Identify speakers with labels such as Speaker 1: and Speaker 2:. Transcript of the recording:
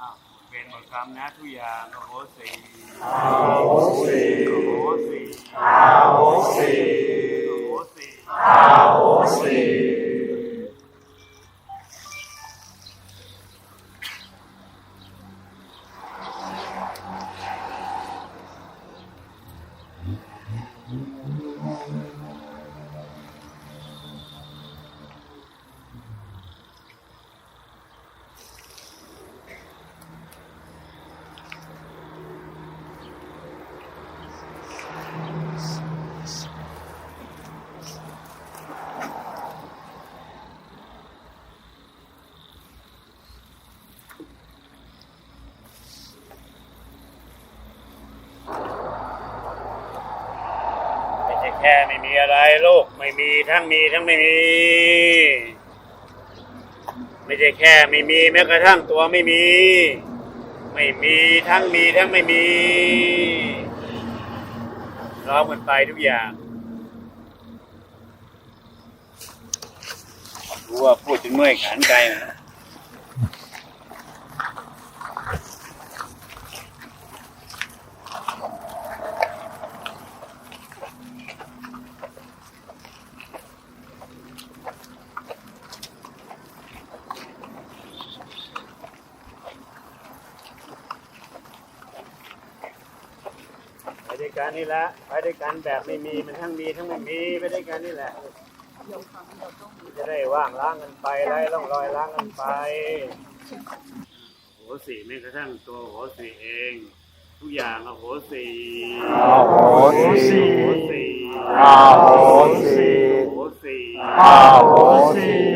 Speaker 1: อ้าวเป็นหมดคำนะทุกอย่างโอ้โหสี
Speaker 2: อาโหสิ
Speaker 1: โอโหสี
Speaker 2: อาโหสิ
Speaker 1: โอโหสี
Speaker 2: อาโหสิ
Speaker 1: ไม่ใช่ แค่ไม่มีอะไรโลกไม่มีทั้งมีทั้งไม่มี ไม่ใช่แค่ไม่มีแม้กระทั่งตัวไม่มี ไม่มีทั้งมีทั้งไม่มีร้อมกันไปทุกอย่างรู้ว่าพูดจนเมื่อยขันใจนะ ด้วยกันนี่แหละไปด้วยกันแบบไม่มีมันทั้งมีทั้งไม่มีไปด้วยกันนี่แหละจะได้ว่างล้างกันไปไล่ล่องรอยล้างกันไปโหสีแม้กระทั่งตัวโหสีเอง ทุกอย่างอะโหสี
Speaker 2: อาโหสิ
Speaker 1: โหสี
Speaker 2: อาโหสิ
Speaker 1: โหสี
Speaker 2: อาโหสิ
Speaker 1: โ